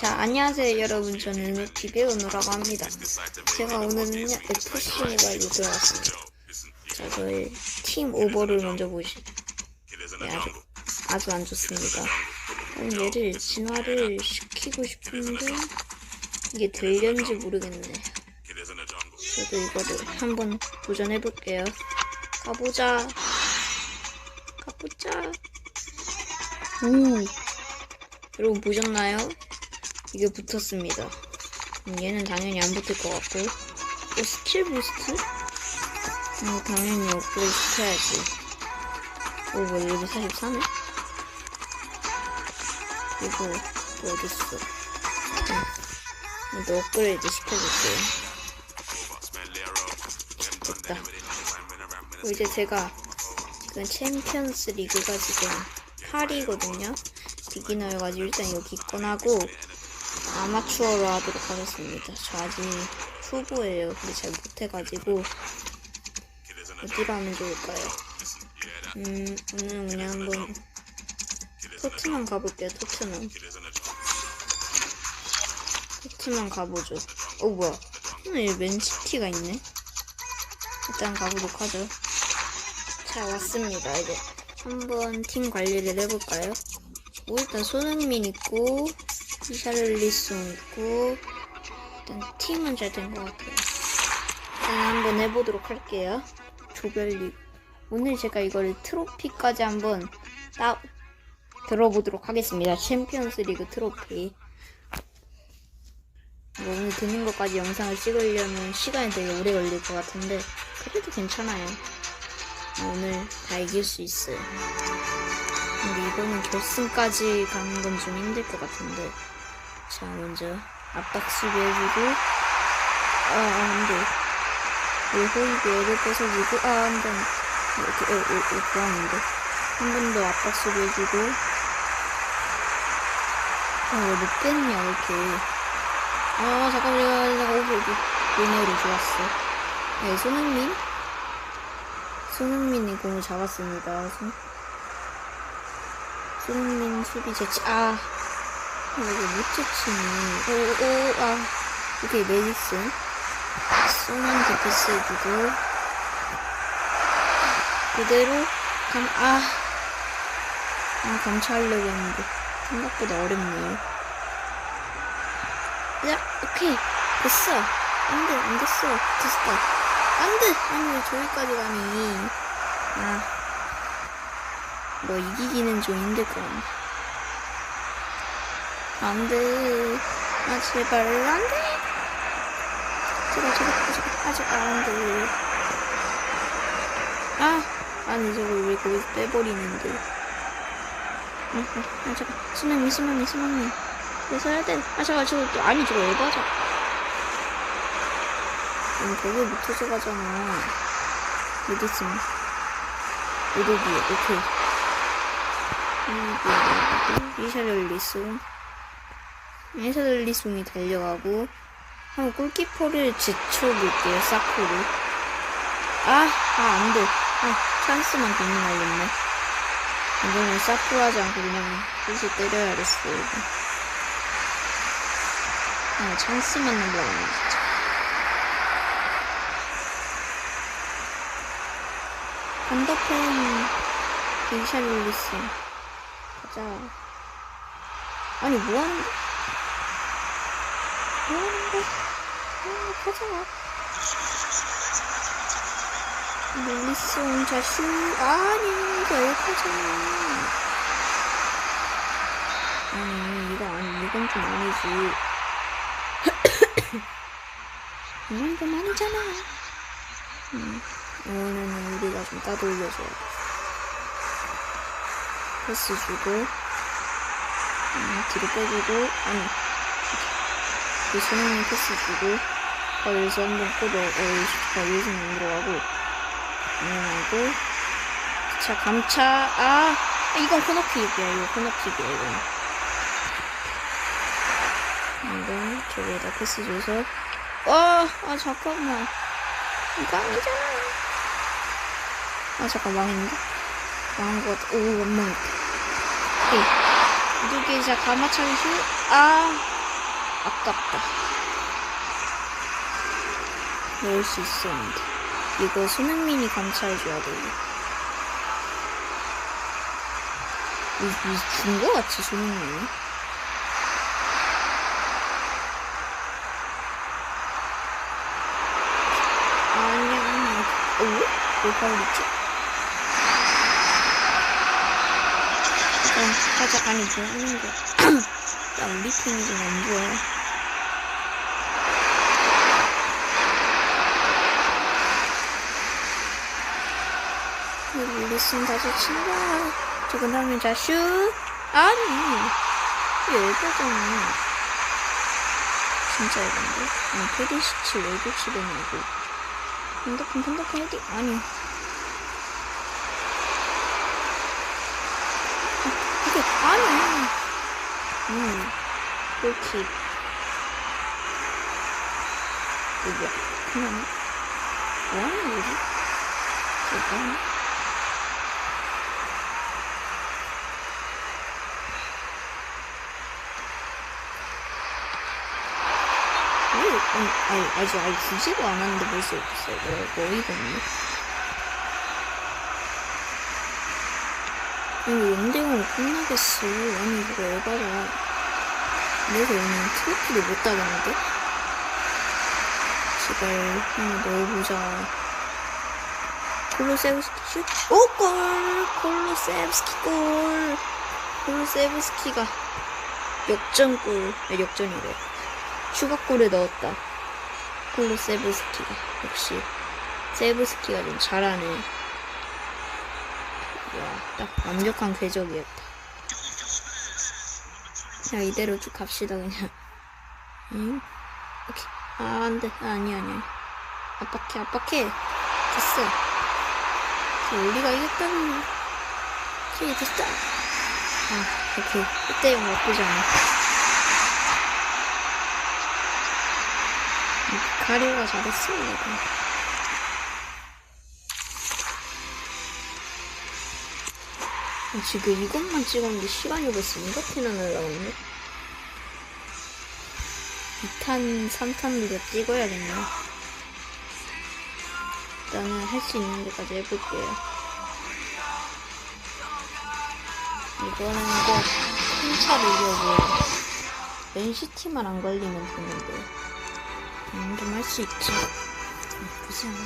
자, 안녕하세요 여러분. 저는 웹TV의 은우라고 합니다. 제가 오늘은요, FC 모바일로 들어왔습니다. 자, 저의 팀 오버를 먼저 보시. 네, 아주, 아주 안 좋습니다. 얘를 진화를 시키고 싶은데, 이게 되려는지 모르겠네. 저도 이거를 한번 도전해볼게요. 가보자. 가보자. 오. 여러분 보셨나요? 이게 붙었습니다. 음, 얘는 당연히 안 붙을 것 같고. 어, 스킬 부스트? 음, 당연히 업그레이드 시켜야지. 오, 뭐, 레벨 44네? 그리고, 또 어딨어? 음, 또 업그레이드 시켜줄게요. 됐다. 그리고 이제 제가, 지금 챔피언스 리그가 지금 8이거든요? 비기너여가지고 일단 여기 꺼나고, 아마추어로 하도록 하겠습니다. 저 아직 후보예요. 근데 잘 못해가지고 어디로 하면 좋을까요? 음, 오늘 그냥 한번 토트넘 가볼게요. 토트넘. 토트넘 가보죠. 어 뭐야? 오늘 맨시티가 있네. 일단 가보도록 하죠. 자 왔습니다. 이제 한번 팀 관리를 해볼까요? 오, 일단 손흥민 있고 이샬리송 있고 일단 팀은 잘 된 것 같아요. 일단 한번 해보도록 할게요. 조별리 오늘 제가 이걸 트로피까지 한번 따 들어보도록 하겠습니다. 챔피언스 리그 트로피. 뭐 오늘 드는 것까지 영상을 찍으려면 시간이 되게 오래 걸릴 것 같은데 그래도 괜찮아요. 오늘 다 이길 수 있어요. 근데 이거는 결승까지 가는 건 좀 힘들 것 같은데. 자, 먼저 압박 수비 해주고, 아, 아, 안 돼. 왜 호이비에를 뺏어주고, 아, 안 돼. 이렇게, 어, 어, 어, 좋았는데. 한 번 더 압박 수비 해주고, 아, 왜 못 뺐냐, 이렇게. 아, 잠깐만, 잠깐만, 잠깐만, 오버, 오버. 위너로 좋았어. 네, 손흥민? 손흥민이 공을 잡았습니다. 손... 손흥민 수비 제치 아 이거 못 제치네 오오 아. 오케이 메디슨. 손흥민 디패스 해주고 그대로 감 아. 아, 감차하려고 했는데 생각보다 어렵네요. 야 오케이. 됐어. 안 돼 안 됐어. 됐어 안 돼! 아니 왜 저기까지 가니? 아. 뭐 이기기는 좀 힘들 것 같네. 안 돼. 아, 제발, 안 돼. 제발, 제발, 제발, 아, 제발, 안 돼. 아, 아니, 저걸 왜 거기서 빼버리는데. 아, 아, 아 잠깐. 수명이, 수명이, 수명이. 왜 서야 돼? 아, 잠깐, 저거 또, 아니, 저거 에바자. 음, 되게 못해서 가잖아. 메디슨. 오도기, 오케이. 이샤를리송 이샤를리송이 달려가고 한번 골키퍼를 제쳐볼게요 사코를 아! 아 안돼. 아 찬스만 괜히 날렸네. 이거는 사코 하지 않고 그냥 끝을 때려야겠어 이거. 아 찬스만 날라가네 진짜 반대편 이샤를리송 가자. 아니, 뭐하는, 아, 가자. 릴리스 혼자 슈, 아니, 이거 여기까잖아. 아니, 이거 아니, 이건 좀 아니지. 이건 좀 아니잖아. 음, 오늘은 우리가 좀 따돌려줘야 돼. 패스 주고 음, 뒤로 빼주고 아니 그 손흥민 패스 주고 거기서 한번 어이 여기서 안 들어가고 안녕하고 자 감차 아 이건 코너킥이야 이거 코너킥이야 이건 이건 저기에다 패스 줘서 아, 아 잠깐만 이거 아니잖아 아 잠깐 망했는데 망한 것 같아. 오, 원망. 오케이. 누기 자 가마차기 슛. 아, 아깝다. 넣을 수 있었는데. 이거 손흥민이 감찰해줘야 돼, 이거. 준거 같지, 손흥민이? 아니야, 아니야. 어? 왜 팔리지? 그럼 가자, 아니, 뭐 하는 거 야? 야, 우리 팀이 좀 안 좋아. 릴리슨 다시 자, 슛. 아니. 이게 에바잖아. 진짜 에반데? 아니, 페리시치 왜 교체되냐고. 핸드폰, 핸드폰 헤딩. 아니. 아, 이게, 아니. 음. 이거 뭐야? 그냥, 뭐 하는 거지? 하나? 아니, 아니, 아직, 아직 주지도 않았는데 벌써 없어요. 뭐라고, 어이가 없네. 이거 0대0으로 끝나겠어. 아니, 이거 에바다. 내가 오늘 트로피를 못 따겠는데? 제발, 하나 넣어보자. 콜로세브스키 슛? 오, 골! 콜로세브스키 골! 콜로세브스키가 역전골, 아, 역전이래. 추가골을 넣었다. 콜로세브스키가. 역시, 세브스키가 좀 잘하네. 와, 딱 완벽한 궤적이었다. 그냥 이대로 쭉 갑시다, 그냥. 응? 오케이. 아, 안 돼. 아, 아니, 아니. 압박해, 압박해. 됐어. 우리가 이겼다는. 오케이, 됐다. 아, 오케이. 1대0 나쁘지 않아. 가리오가 잘했습니다. 지금 이것만 찍었는데 시간이 벌써 이렇게나 날라오네. 2탄, 3탄도 더 찍어야겠네. 일단은 할 수 있는 데까지 해볼게요. 이거는 꼭 큰 차를 이겨고 맨시티만 안 걸리면 되는데. 음, 좀할 수 있지. 나쁘지 않아.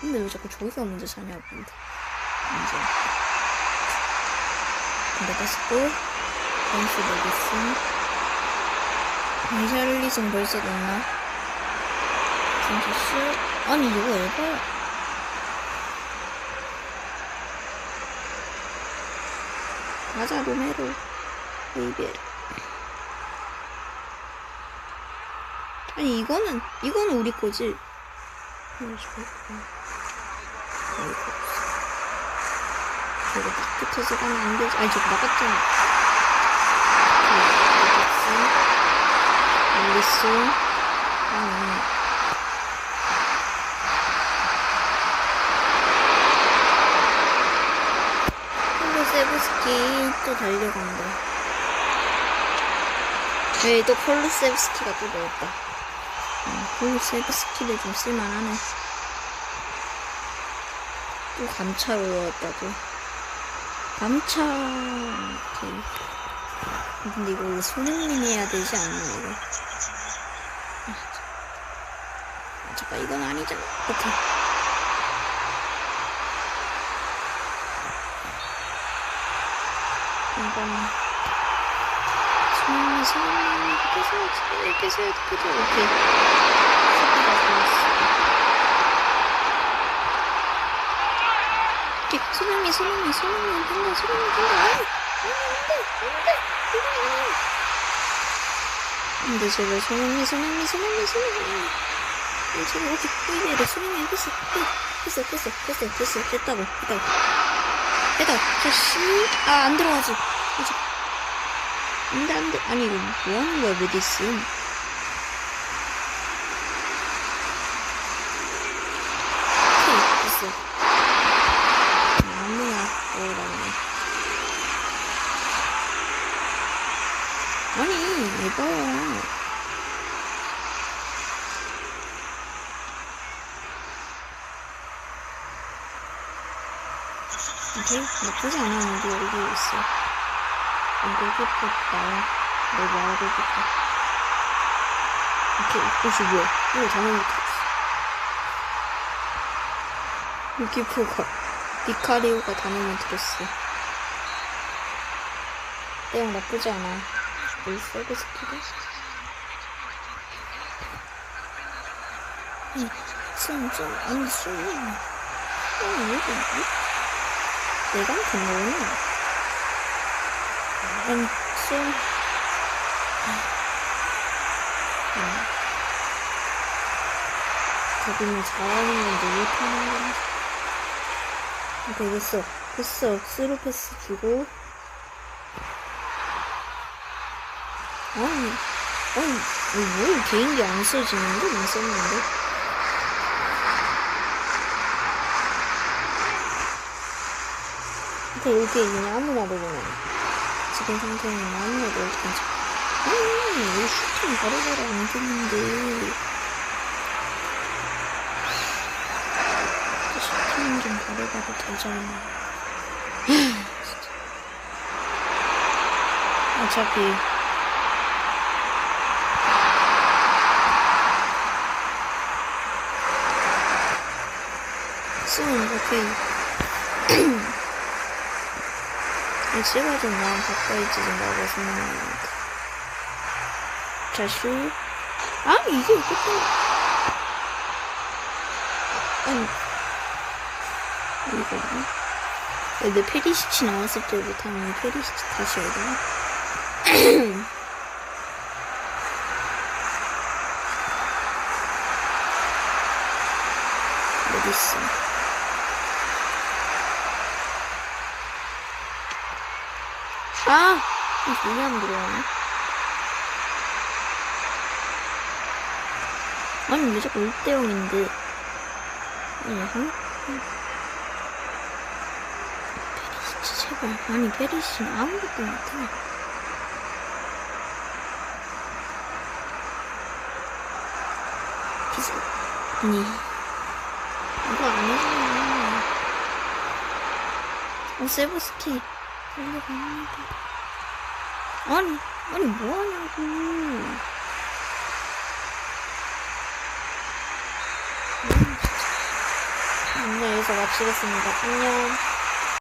근데 왜 자꾸 저기서 먼저 자냐고. 이제. 다시 또, 벤스 메디슨. 미샤를리슨 벌써 됐나? 선수스? 아니, 이거 에바야. 맞아, 로메로. 이베르. 아니 이거는 이거는 우리 거지. 이거 저거. 이거. 저거 딱 붙어서 가면 안 되지. 아니 저거 나갔잖아. 앨리스, 앨리스. 아니. 콜로세브스키 또 달려간다. 네, 또 콜로세브스키가 또 넣었다. 콜로세브스키를 좀 쓸만하네. 또 감차로 넣었다고. 감차. 오케이. 근데 이거 원래 손흥민 해야 되지 않나, 이거? 아, 잠깐, 이건 아니잖아. 오케이. 이건. 손흥민, 손흥민, 이렇게 해야지, 이렇게 해야지, 그죠? 오케이. 오케이, 손흥민, 손흥민, 손흥민, 된다, 손흥민, 된다. 아니, 아니, 안 돼, 안 돼, 손흥민. 근데 제발 손흥민, 손흥민, 손흥민, 손흥민. 이 제발 오케이, 이대로 손흥민 됐어, 됐어, 됐어, 됐어, 됐어, 됐다고, 됐다고. 됐다, 다시. 아, 안 들어가지. 이제. 안 돼, 안 돼. 아니, 이거 뭐 하는 거야, 메디슨. 어. 거예요. 나쁘지 않아. 우리 여기 있어. 얼굴부터 나와. 내 말을 해볼까? 이렇게 이것이 뭐야? 이거 당연히 들었어. 유기포가, 니카리오가 단어만 들었어. 내용 나쁘지 않아. 뭘 스키도 숨, 좀, 아니, 숨. 어, 왜 그러지? 내가? 아니, 숨. 아. 자기는 잘하는 건데 못하는 건지. 오케이, 됐어. 됐어. 스루 패스 주고. 아니, 아니, 왜 개인기 안 써지는데? 안 썼는데? 근데 여기 그냥 아무나 넣으면 지금 상태는 아무나 넣어도 괜찮아. 아니, 왜 슈팅 바로바로 안 됐는데. 슈팅 좀 바로바로 되잖아. 진짜. 어차피. 쓰면 오케이. 이 찍어준 마음 가까이 찢은다고 생각합니다. 자, 슈. 아, 이게 어떻게. 아니. 이거. 내 페리시치 나왔을 때 못하면 페리시치 다시 오고. 어딨어? 아! 이게 안 들어가네. 아니, 왜 자꾸 1대0인데. 아니, 한? 페리시, 제발. 아니, 페리시는 아무것도 못해. 피자. 아니. 이거 아니잖아. 어, 세브스키. 달려갑니다. 아니, 아니, 뭐하냐고. 음, 진짜. 네, 여기서 마치겠습니다. 안녕.